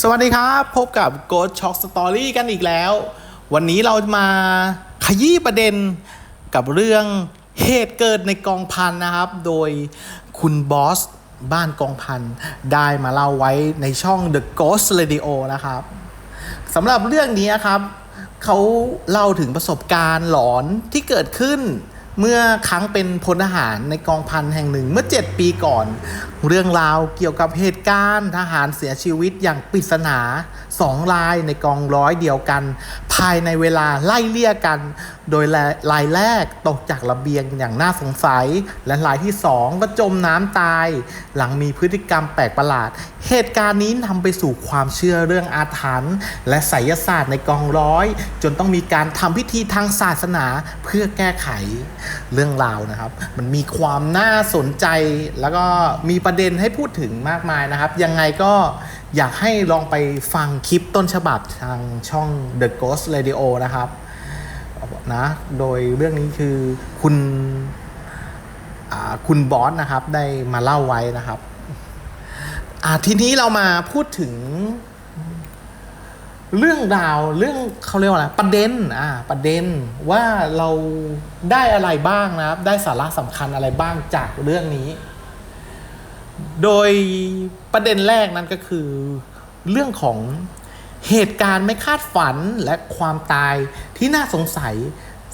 สวัสดีครับ พบกับ Ghost Shock Story กันอีกแล้ว วันนี้เรามาขยี้ประเด็นกับเรื่องเหตุเกิดในกองพันนะครับ โดยคุณบอสบ้านกองพันได้มาเล่าไว้ในช่อง The Ghost Radio นะครับสำหรับเรื่องนี้ครับ เขาเล่าถึงประสบการณ์หลอนที่เกิดขึ้น เมื่อครั้งเป็นพลทหารในกองพันแห่งหนึ่งเมื่อ 7 ปีก่อน เรื่องราวเกี่ยวกับเหตุการณ์ทหารเสียชีวิตอย่างปริศนา สองรายในกองร้อยเดียวกัน ภายในเวลาไล่เลี่ยกัน โดยรายแรกตกจากระเบียงอย่างน่าสงสัย และรายที่สองก็จมน้ำตาย หลังมีพฤติกรรมแปลกประหลาด เหตุการณ์นี้นำไปสู่ความเชื่อเรื่องอาถรรพ์และไสยศาสตร์ในกองร้อย จนต้องมีการทำพิธีทางศาสนาเพื่อแก้ไขเรื่องราวนะครับ มันมีความน่าสนใจแล้วก็มีประเด็นให้พูดถึงมากมายนะครับ ยังไงก็ อยากให้ลองไปฟังคลิปต้นฉบับทางช่อง The Ghost Radio นะครับนะโดยเรื่องนี้คือคุณคุณบอสนะครับได้มาเล่าไว้นะครับทีนี้เรามาพูดถึง เรื่องราวเรื่องเขาเรียกว่าอะไรประเด็นอ่าประเด็นว่าเราได้อะไรบ้างนะครับ ได้สาระสำคัญอะไรบ้างจากเรื่องนี้ โดยประเด็นแรกนั้นก็คือเรื่องของเหตุการณ์ไม่คาดฝันและความตายที่น่าสงสัย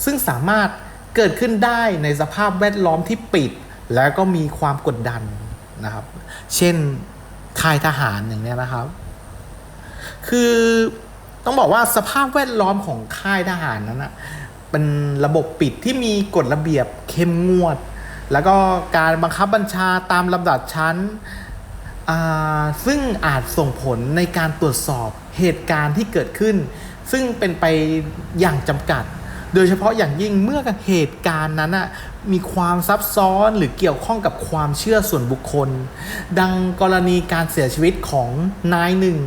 ซึ่งสามารถเกิดขึ้นได้ในสภาพแวดล้อมที่ปิด แล้วก็มีความกดดันนะครับ เช่นค่ายทหารอย่างเนี้ยนะครับ คือต้องบอกว่าสภาพแวดล้อมของค่ายทหารนั้นนะเป็นระบบปิดที่มีกฎระเบียบเข้มงวด แล้วก็การบังคับบัญชาตามลำดับชั้น ซึ่งอาจส่งผลในการตรวจสอบเหตุการณ์ที่เกิดขึ้น ซึ่งเป็นไปอย่างจำกัด โดยเฉพาะอย่างยิ่งเมื่อเหตุการณ์นั้นมีความซับซ้อนหรือเกี่ยวข้องกับความเชื่อส่วนบุคคล ดังกรณีการเสียชีวิตของนายหนึ่ง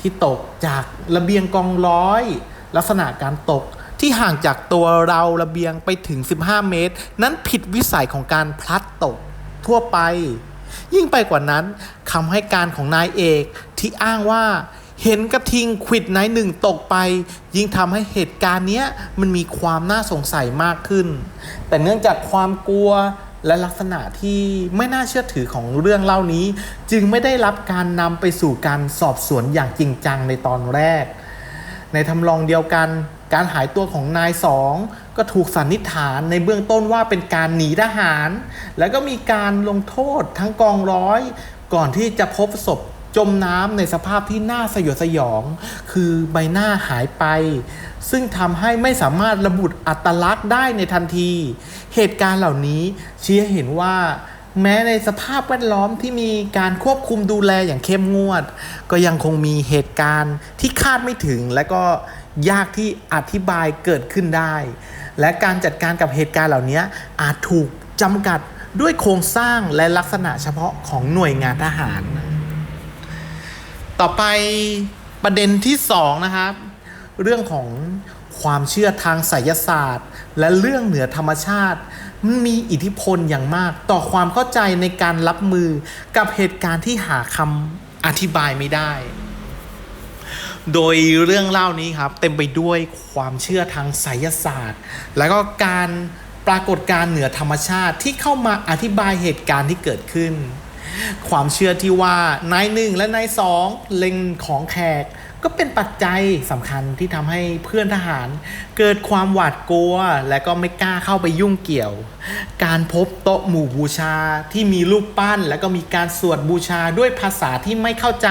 ที่ตกจากระเบียงกองร้อย ลักษณะการตก ที่ห่างจากตัวเราระเบียงไปถึง 15 เมตร นั้นผิดวิสัยของการพลัดตกทั่วไป ยิ่งไปกว่านั้นคำให้การของนายเอกที่อ้างว่าเห็นกระทิงขวิดนายหนึ่งตกไป ยิ่งทำให้เหตุการณ์เนี้ยมันมีความน่าสงสัยมากขึ้น แต่เนื่องจากความกลัวและลักษณะที่ไม่น่าเชื่อถือของเรื่องเล่านี้ จึงไม่ได้รับการนำไปสู่การสอบสวนอย่างจริงจังในตอนแรก ในทำลองเดียวกัน การหายตัวของนายสองก็ถูกสันนิษฐานในเบื้องต้นว่าเป็นการหนีทหาร แล้วก็มีการลงโทษทั้งกองร้อย ก่อนที่จะพบศพจมน้ำในสภาพที่น่าสยดสยอง คือใบหน้าหายไป ซึ่งทำให้ไม่สามารถระบุอัตลักษณ์ได้ในทันที เหตุการณ์เหล่านี้ชี้ให้เห็นว่า แม้ในสภาพแวดล้อมที่มีการควบคุมดูแลอย่างเข้มงวด ก็ยังคงมีเหตุการณ์ที่คาดไม่ถึงและก็ ยากที่อธิบายเกิดขึ้นได้ และการจัดการกับเหตุการณ์เหล่านี้อาจถูกจำกัดด้วยโครงสร้างและลักษณะเฉพาะของหน่วยงานทหาร ต่อไปประเด็นที่สองนะครับ เรื่องของความเชื่อทางไสยศาสตร์ และเรื่องเหนือธรรมชาติมันมีอิทธิพลอย่างมากต่อความเข้าใจในการรับมือกับเหตุการณ์ที่หาคำอธิบายไม่ได้ โดยเรื่องเล่านี้ครับ เต็มไปด้วยความเชื่อทางไสยศาสตร์ และก็การปรากฏการเหนือธรรมชาติที่เข้ามาอธิบายเหตุการณ์ที่เกิดขึ้น ความเชื่อที่ว่านายหนึ่งและนายสองเล็งของแขก ก็เป็นปัจจัยสำคัญที่ทำให้เพื่อนทหาร เกิดความหวาดกลัว และก็ไม่กล้าเข้าไปยุ่งเกี่ยว การพบโต๊ะหมู่บูชาที่มีรูปปั้น และก็มีการสวดบูชาด้วยภาษาที่ไม่เข้าใจ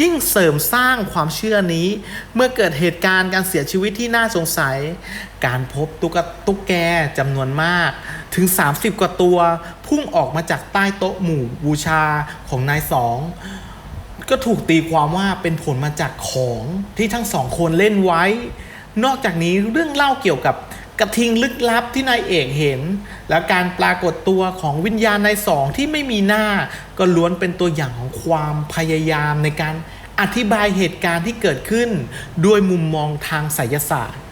ยิ่งเสริมสร้างความเชื่อนี้ เมื่อเกิดเหตุการณ์การเสียชีวิตที่น่าสงสัย การพบตุ๊กตุ๊กแกจำนวนมากถึง 30 กว่าตัว พุ่งออกมาจากใต้โต๊ะหมู่บูชาของนายสอง ก็ถูกตีความว่าเป็นผลมาจากของที่ทั้งสองคนเล่นไว้ นอกจากนี้เรื่องเล่าเกี่ยวกับกระทิงลึกลับที่นายเอกเห็น และการปรากฏตัวของวิญญาณนายสองที่ไม่มีหน้า ก็ล้วนเป็นตัวอย่างของความพยายามในการอธิบายเหตุการณ์ที่เกิดขึ้น ด้วยมุมมองทางไสยศาสตร์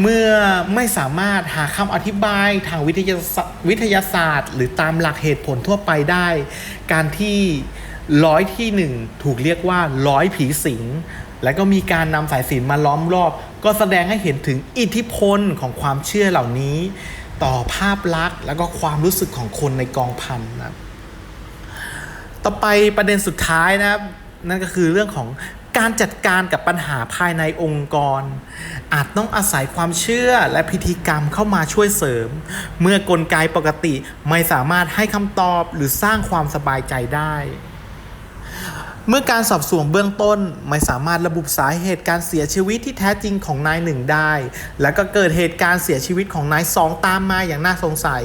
เมื่อไม่สามารถหาคำอธิบายทางวิทยาศาสตร์วิทยาศาสตร์หรือตามหลักเหตุผลทั่วไปได้ การที่ ร้อยที่หนึ่งถูกเรียกว่าร้อยผีสิง และก็มีการนำสายสินมาล้อมรอบ ก็แสดงให้เห็นถึงอิทธิพลของความเชื่อเหล่านี้ ต่อภาพลักษณ์ แล้วก็ความรู้สึกของคนในกองพันนะครับ ต่อไปประเด็นสุดท้ายนะครับ นั่นก็คือเรื่องของการจัดการกับปัญหาภายในองค์กร อาจต้องอาศัยความเชื่อและพิธีกรรมเข้ามาช่วยเสริม เมื่อกลไกปกติไม่สามารถให้คำตอบหรือสร้างความสบายใจได้ เมื่อการสอบสวนเบื้องต้นไม่สามารถระบุสาเหตุการเสียชีวิตที่แท้จริงของนายหนึ่งได้ แล้วก็เกิดเหตุการณ์เสียชีวิตของนายสองตามมาอย่างน่าสงสัย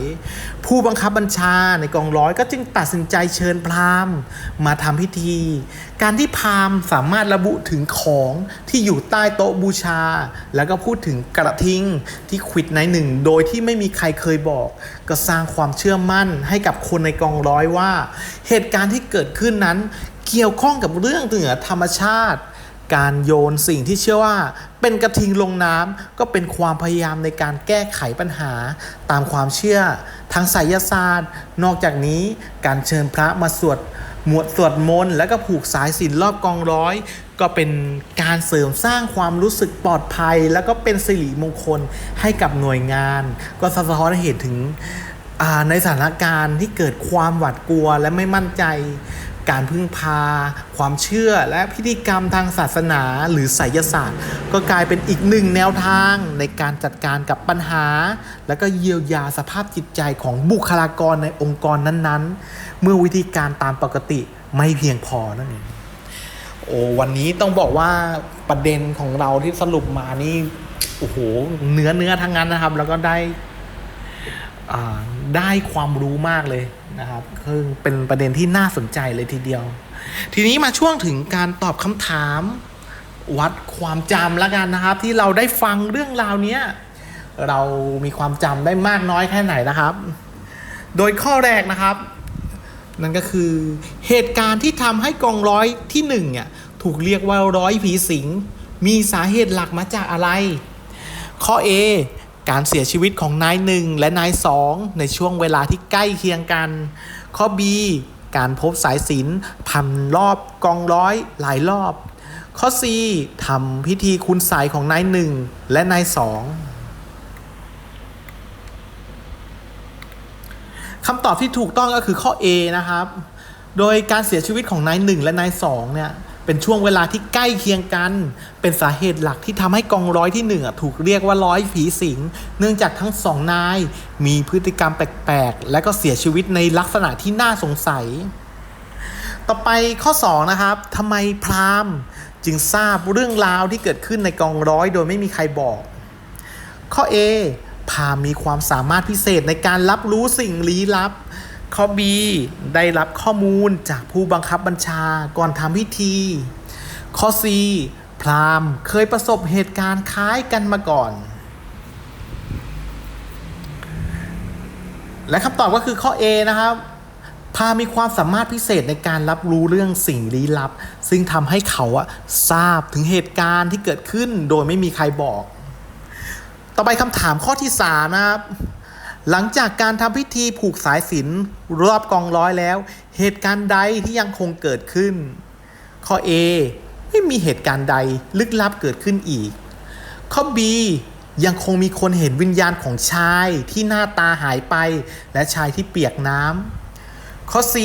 ผู้บังคับบัญชาในกองร้อยก็จึงตัดสินใจเชิญพราหมณ์ มาทำพิธี การที่พราหมณ์สามารถระบุถึงของที่อยู่ใต้โต๊ะบูชา แล้วก็พูดถึงกระทิงที่ขวิดนายหนึ่งโดยที่ไม่มีใครเคยบอก ก็สร้างความเชื่อมั่นให้กับคนในกองร้อยว่า เหตุการณ์ที่เกิดขึ้นนั้น เกี่ยวข้องกับเรื่องเหนือธรรมชาติ การโยนสิ่งที่เชื่อว่า เป็นกระทิงลงน้ำก็เป็นความพยายามในการแก้ไขปัญหา ตามความเชื่อทางไสยศาสตร์ นอกจากนี้การเชิญพระมาสวดหมวดสวดมนต์แล้วก็ผูกสายสินรอบกองร้อย ก็เป็นการเสริมสร้างความรู้สึกปลอดภัย แล้วก็เป็นสิริมงคลให้กับหน่วยงาน ก็สะท้อนให้เห็นถึงในสถานการณ์ที่เกิดความหวาดกลัวและไม่มั่นใจ การพึ่งพา ความเชื่อและพิธีกรรมทางศาสนาหรือไสยศาสตร์ ก็กลายเป็นอีกหนึ่งแนวทางในการจัดการกับปัญหา และก็เยียวยาสภาพจิตใจของบุคลากรในองค์กรนั้นๆ เมื่อวิธีการตามปกติไม่เพียงพอนั่นเองโอ้วันนี้ต้องบอกว่าประเด็นของเราที่สรุปมานี่โอ้โหเนื้อเนื้อทั้งนั้นนะครับ แล้วก็ได้ ได้ความรู้มากเลยนะครับคือเป็นประเด็นที่น่าสนใจเลยทีเดียว ทีนี้มาช่วงถึงการตอบคำถามวัดความจำล้วกันนะครับ ที่เราได้ฟังเรื่องราวเนี้ยเรามีความจำได้มากน้อยแค่ไหนนะครับ โดยข้อแรกนะครับ นั่นก็คือเหตุการณ์ที่ทำให้กองร้อยที่หนึ่งเนี่ยถูกเรียกว่าร้อยผีสิง มีสาเหตุหลักมาจากอะไร ข้อ A การเสียชีวิตของนายหนึ่งและนายสองในช่วงเวลาที่ใกล้เคียงกัน ข้อ B การพบสายสินพันรอบกองร้อยหลายรอบ ข้อ C ทำพิธีคุณใสยของนายหนึ่งและนายสองคำตอบที่ถูกต้องก็คือข้อ A นะครับ โดยการเสียชีวิตของนายหนึ่งและนายสองเนี่ย เป็นช่วงเวลาที่ใกล้เคียงกัน เป็นสาเหตุหลักที่ทำให้กองร้อยที่หนึ่งอะถูกเรียกว่าร้อยผีสิง เนื่องจากทั้งสองนาย มีพฤติกรรมแปลกๆ และก็เสียชีวิตในลักษณะที่น่าสงสัย ต่อไปข้อ 2 นะครับทำไมพราหมณ์จึงทราบเรื่องราวที่เกิดขึ้นในกองร้อยโดยไม่มีใครบอก ข้อ A พราหมณ์มีความสามารถพิเศษในการรับรู้สิ่งลี้ลับ ข้อ B ได้รับข้อมูลจากผู้บังคับบัญชาก่อนทำพิธี ข้อ C พรามเคยประสบเหตุการณ์คล้ายกันมาก่อน และคำตอบก็คือข้อ A นะครับพามีความสามารถพิเศษในการรับรู้เรื่องสิ่งลี้ลับ ซึ่งทำให้เขาอะทราบถึงเหตุการณ์ที่เกิดขึ้นโดยไม่มีใครบอก ต่อไปคำถามข้อที่ 3 นะครับ หลังจากการทำพิธีผูกสายสินรอบกองร้อยแล้ว เหตุการณ์ใดที่ยังคงเกิดขึ้น ข้อ A ไม่มีเหตุการณ์ใดลึกลับเกิดขึ้นอีก ข้อ B ยังคงมีคนเห็นวิญญาณของชายที่หน้าตาหายไป และชายที่เปียกน้ำข้อ C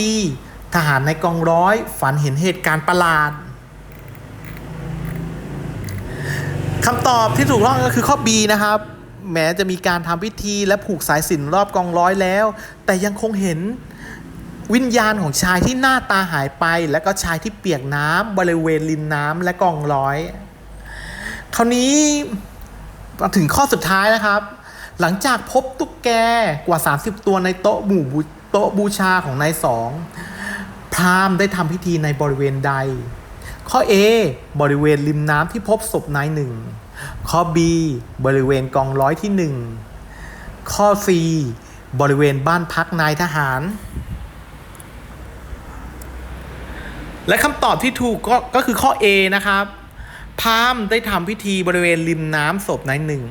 ทหารในกองร้อยฝันเห็นเหตุการณ์ประหลาดคำตอบที่ถูกต้องก็คือข้อ B นะครับ แม้จะมีการทำพิธีและผูกสายสิญจนรอบกองร้อยแล้ว แต่ยังคงเห็นวิญญาณของชายที่หน้าตาหายไป และก็ชายที่เปียกน้ำบริเวณริมน้ำและกองร้อย คราวนี้มาถึงข้อสุดท้ายนะครับ หลังจากพบตุ๊กแกกว่า 30 ตัวในโต๊ะหมู่โต๊ะบูชาของนายสองพราหมณ์ได้ทำพิธีในบริเวณใด ข้อ A บริเวณริมน้ำที่พบศพนายหนึ่ง ข้อ B บริเวณกองร้อยที่หนึ่งข้อ C บริเวณบ้านพักนายทหาร และคำตอบที่ถูกก็ก็คือข้อ A นะครับ พามได้ทำพิธีบริเวณริมน้ำศพนายหนึ่ง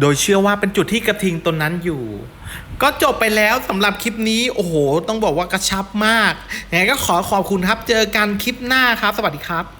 โดยเชื่อว่าเป็นจุดที่กระทิงตนนั้นอยู่ ก็จบไปแล้วสำหรับคลิปนี้ โอ้โห ต้องบอกว่ากระชับมากยังไงก็ขอขอบคุณครับ เจอกันคลิปหน้าครับ สวัสดีครับ